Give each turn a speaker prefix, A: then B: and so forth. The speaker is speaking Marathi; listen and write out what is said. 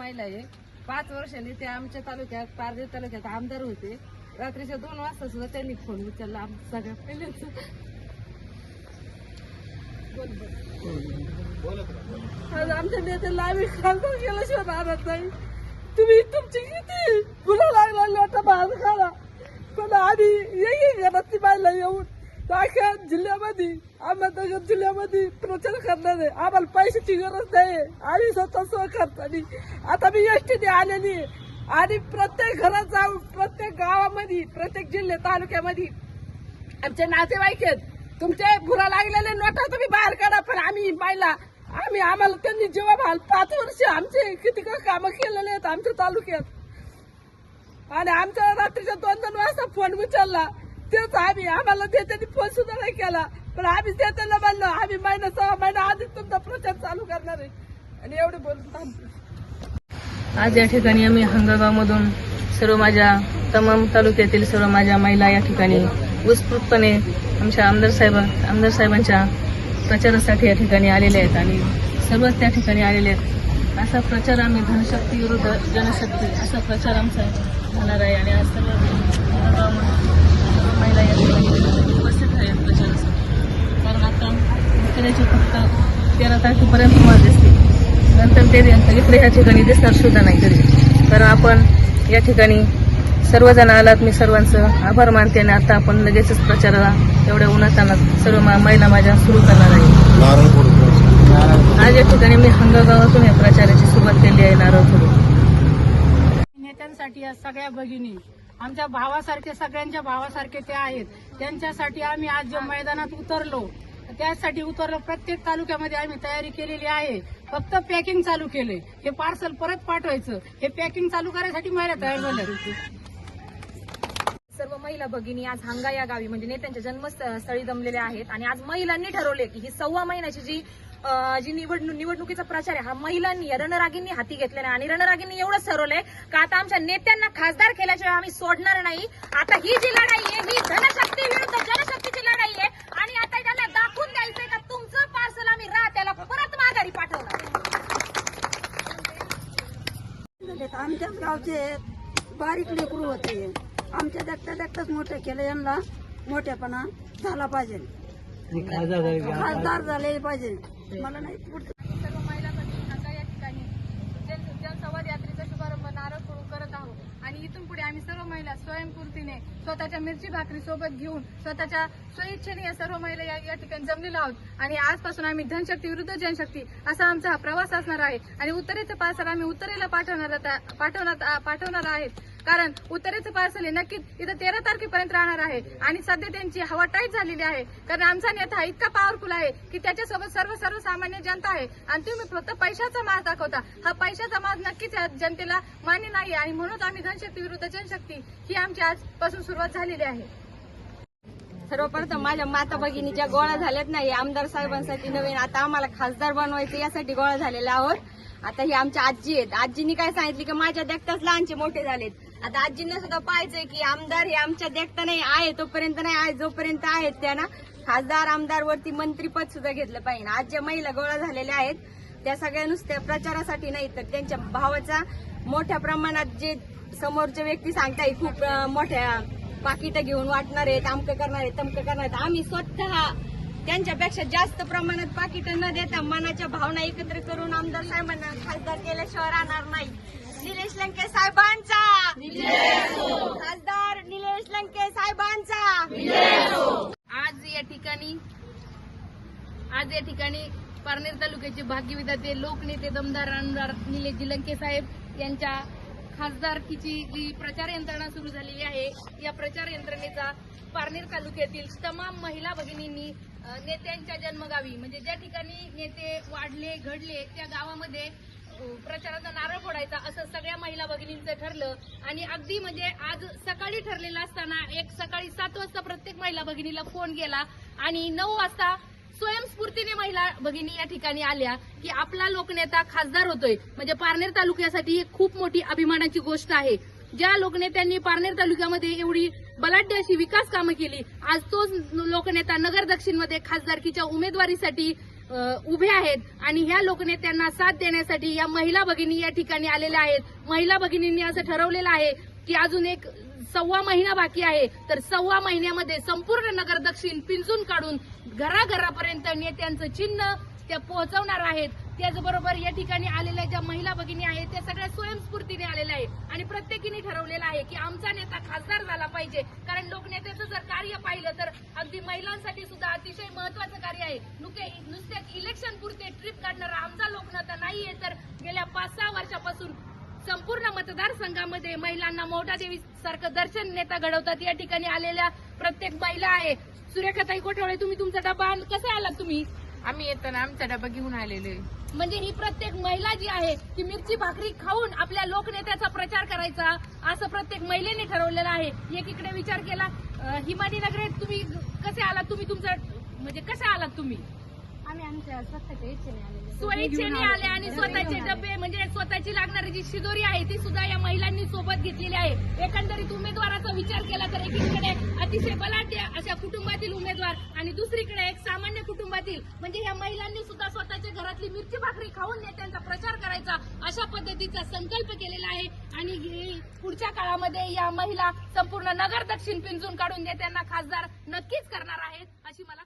A: महिला आहे. पाच वर्षांनी ते आमच्या तालुक्यात पारदेव तालुक्यात आमदार होते. रात्रीच्या दोन वाजता सुद्धा त्यांनी फोन उचलला आमच्या सगळ्या पहिल्याच आज आमच्या नेत्याला आम्ही खासदार केल्याशिवाय राहत नाही. तुम्ही तुमची किती फुलं लागला लोटा बाहेर खाला पण आधी येईल घरात ती बायला येऊन. अख्या जिल्ह्यामध्ये. अहमदनगर जिल्ह्यामध्ये प्रचार करणार आहे. आम्हाला पैशाची गरज नाही. आम्ही स्वतः सहखर्चानी आता मी एसटीने आलेली आहे. आणि प्रत्येक घरात जाऊन प्रत्येक गावामध्ये प्रत्येक जिल्हे तालुक्यामध्ये आमचे नातेवाईक आहेत. तुमचे भुरा लागलेले नोटा तुम्ही बाहेर काढा पण आम्ही पाहिला. आम्ही आम्हाला त्यांनी जेव्हा भाल पाच वर्ष आमचे किती कामं केलेले आहेत आमच्या तालुक्यात. आणि आमच्या रात्रीच्या दोन दोन वाजता फोन उचलला. तेच आम्ही आम्हाला ते त्यांनी फोन सुद्धा नाही केला. पण आम्ही ते त्यांना म्हणलो आम्ही महिना सहा महिना आधीच तुमचा प्रचार चालू करणार आहे. आणि एवढे बोलून
B: आज या ठिकाणी आम्ही हंगागावमधून सर्व माझ्या तमाम तालुक्यातील सर्व माझ्या महिला या ठिकाणी उत्स्फूर्तपणे आमच्या आमदार साहेब आमदार साहेबांच्या प्रचारासाठी या ठिकाणी आलेले आहेत आणि सर्वच त्या ठिकाणी आलेले आहेत. असा प्रचार आम्ही धनशक्ती विरुद्ध जनशक्ती असा प्रचार आमचा होणार आहे आणि आज सर्व हंगागावमधून सर्व महिला या ठिकाणी उपस्थित आहेत प्रचारासाठी कारण आता कदाचित फक्त तेरा तारखेपर्यंत तुम्हाला दिसते नंतर ते इकडे ह्या ठिकाणी दिसणार सुद्धा नाही तरी तर आपण या ठिकाणी सर्वजण आलात. मी सर्वांचं आभार मानते आणि आता आपण लगेचच प्रचाराला एवढ्या उन्हातानात सर्व मा- महिला माझ्या सुरू करणार आहे आज या ठिकाणी मी हंगागावातून या प्रचाराची सुरुवात केली आहे नारळपूर
C: नेत्यांसाठी या सगळ्या भगिनी आमच्या भावासारखे सगळ्यांच्या भावासारखे ते आहेत. त्यांच्यासाठी आम्ही आज जे मैदानात उतरलो. त्यासाठी उतरलो. प्रत्येक तालुक्यामध्ये आम्ही तयारी केलेली आहे. फक्त पॅकिंग चालू केले हे पार्सल परत पाठवायचं. हे पॅकिंग चालू करायसाठी महिला तयार झाल्या.
D: सर्व महिला भगिनी आज हंगा या गावी म्हणजे नेत्यांच्या जन्मस्थळी जमलेल्या आहेत. आणि आज महिलांनी ठरवले की ही सव्वा महिन्याची जी जी निवडणूक निवडणुकीचा प्रचार आहे हा महिलांनी रणरागींनी हाती घेतलेला आहे. आणि रणरागींनी एवढंच ठरवलंय का आता आमच्या नेत्यांना खासदार केल्याशिवाय आम्ही सोडणार नाही. आता ही जी लढाई आहे ही धनशक्ती विरुद्ध जनशक्तीची लढाई आहे आणि आता त्यांना दाखवून द्यायचंय का तुमचं पार्सल आम्ही राहत्याला परत माघारी पाठवणार
E: गावचे बारीक लेकरू होते. आमच्या देखता देखताच मोठे केलं यांना मोठेपणा झाला पाहिजे. खासदार झाले पाहिजे. मला नाही पुढचं
A: सर्व महिला भगिनी आता या ठिकाणी जन जनसंवाद यात्रेचा शुभारंभ नारळ फोडून करत आहोत आणि इथून पुढे आम्ही सर्व महिला स्वयंपूर्तीने स्वतःच्या मिरची भाकरी सोबत घेऊन स्वतःच्या स्वइच्छेने या सर्व महिला या या ठिकाणी जमलेलो आहोत. आणि आजपासून आम्ही धनशक्ती विरुद्ध जनशक्ती असा आमचा हा प्रवास असणार आहे. आणि उत्तरेचा पासर आम्ही उत्तरेला पाठवणार पाठवणार पाठवणार आहेत. कारण उत्तरेचं पार्सल हे नक्कीच इथं तेरा तारखेपर्यंत राहणार आहे. आणि सध्या त्यांची हवा टाईट झालेली आहे. कारण आमचा नेता इतका पॉवरफुल आहे की त्याच्यासोबत सर्व सर्वसामान्य जनता आहे. आणि तुम्ही फक्त पैशाचा माज दाखवता. हा पैशाचा माज नक्कीच या जनतेला मान्य नाही आणि म्हणून आम्ही धनशक्ती विरुद्ध जनशक्ती ही आमची आजपासून सुरुवात झालेली आहे.
D: सर्वप्रथम माझ्या माता भगिनीच्या गोळा झाल्यात नाही आमदार साहेबांसाठी नवीन. आता आम्हाला खासदार बनवायचं यासाठी गोळा झालेला आहोत. आता ही आमच्या आजी आहेत. आजीनी काय सांगितली की माझ्या देखताच लहानचे मोठे झालेत. आता आजींना सुद्धा पाहायचंय की आमदार हे आमच्या देखता नाही आहे तोपर्यंत नाही आहे जोपर्यंत आहेत त्यांना खासदार आमदार वरती मंत्रीपद सुद्धा घेतलं पाहिजे. आज ज्या महिला गोळा झालेल्या आहेत त्या सगळ्या नुसत्या प्रचारासाठी नाही तर त्यांच्या भावाचा मोठ्या प्रमाणात जे समोरचे व्यक्ती सांगताय खूप मोठ्या पाकिट घेऊन वाटणार आहेत अमकं करणार आहेत तमकं करणार आहेत. आम्ही स्वतः त्यांच्यापेक्षा जास्त प्रमाणात पाकिट न देता मनाच्या भावना एकत्र करून आमदार साहेबांना खासदार केल्याशिवाय राहणार नाही. निलेश लंके साहेबांचा! खासदार निलेश लंके साहेबांचा.
A: आज या ठिकाणी आज या ठिकाणी पारनेर तालुक्याचे भाग्यविधाते लोकनेते दमदार आमदार निलेश लंके साहेब यांच्या खासदारकीची जी प्रचार यंत्रणा सुरू झालेली आहे या प्रचार यंत्रणेचा पारनेर तालुक्यातील तमाम महिला भगिनींनी नेत्यांच्या जन्मगावी म्हणजे ज्या ठिकाणी नेते वाढले घडले त्या गावामध्ये प्रचाराचा नारळ फोडायचा असं सगळ्या महिला भगिनींचं ठरलं. आणि अगदी म्हणजे आज सकाळी ठरलेलं असताना एक सकाळी सात वाजता प्रत्येक महिला भगिनीला फोन गेला आणि नऊ वाजता स्वयंस्फूर्तीने महिला भगिनी या ठिकाणी आल्या की आपला लोकनेता खासदार होतोय. म्हणजे पारनेर तालुक्यासाठी ही खूप मोठी अभिमानाची गोष्ट आहे. ज्या लोकनेत्यांनी पारनेर तालुक्यामध्ये एवढी बलाढ्य अशी विकास कामं केली आज तोच लोकनेता नगर दक्षिणमध्ये खासदारकीच्या उमेदवारीसाठी
F: उभे आहेत आणि ह्या लोकनेत्यांना साथ देण्यासाठी या महिला भगिनी या ठिकाणी आलेल्या आहेत. महिला भगिनींनी असं ठरवलेलं आहे की अजून एक सव्वा महिना बाकी आहे. तर सव्वा महिन्यामध्ये संपूर्ण नगर दक्षिण पिंजून काढून घराघरापर्यंत नेत्यांचं चिन्ह त्या पोहोचवणार आहेत. त्याचबरोबर या ठिकाणी आलेल्या ज्या महिला भगिनी आहेत त्या सगळ्या स्वयंस्फूर्तीने आलेल्या आहेत. आणि प्रत्येकीने ठरवलेलं आहे की आमचा नेता खासदार झाला पाहिजे. कारण लोकनेत्याचं जर कार्य पाहिलं तर अगदी महिलांसाठी सुद्धा अतिशय नुसत्या इलेक्शन पुरते ट्रिप काढणारा आमचा लोकनेता नाहीये तर गेल्या पाच सहा वर्षापासून संपूर्ण मतदारसंघामध्ये महिलांना मोठा देवी सारखं दर्शन नेता घडवतात. या ठिकाणी आलेल्या प्रत्येक महिला आहे. सुरेखाताई कोठवळे तुम्ही तुमचा डबा कसे आलात तुम्ही?
B: आम्ही येताना आमचा डबा घेऊन आलेलो
F: म्हणजे ही प्रत्येक महिला जी आहे ती मिरची भाकरी खाऊन आपल्या लोकनेत्याचा प्रचार करायचा असं प्रत्येक महिलेने ठरवलेलं आहे. एकीकडे विचार केला हिमानी नगरे तुम्ही कसे आलात? तुम्ही तुमचा म्हणजे कसे आलात तुम्ही?
D: आम्ही आमच्या स्वतःच्या इच्छेने आलेलो
F: स्वइच्छेने आले आणि स्वतःचे डबे म्हणजे स्वतःची लागणारी जी शिदोरी आहे ती सुद्धा या महिलांनी सोबत घेतलेली आहे. एकंदरीत उमेदवाराचा विचार केला तर एकीकडे अतिशय बलाढ्य अशा कुटुंबातील उमेदवार आणि दुसरीकडे एक सामान्य कुटुंबातील म्हणजे या महिलांनी सुद्धा स्वतःच्या घरातली मिरची भाकरी खाऊन नेत्यांचा प्रचार करायचा अशा पद्धतीचा संकल्प केलेला आहे. आणि पुढच्या काळामध्ये या महिला संपूर्ण नगर दक्षिण पिंजून काढून नेत्यांना खासदार नक्कीच करणार आहेत अशी मला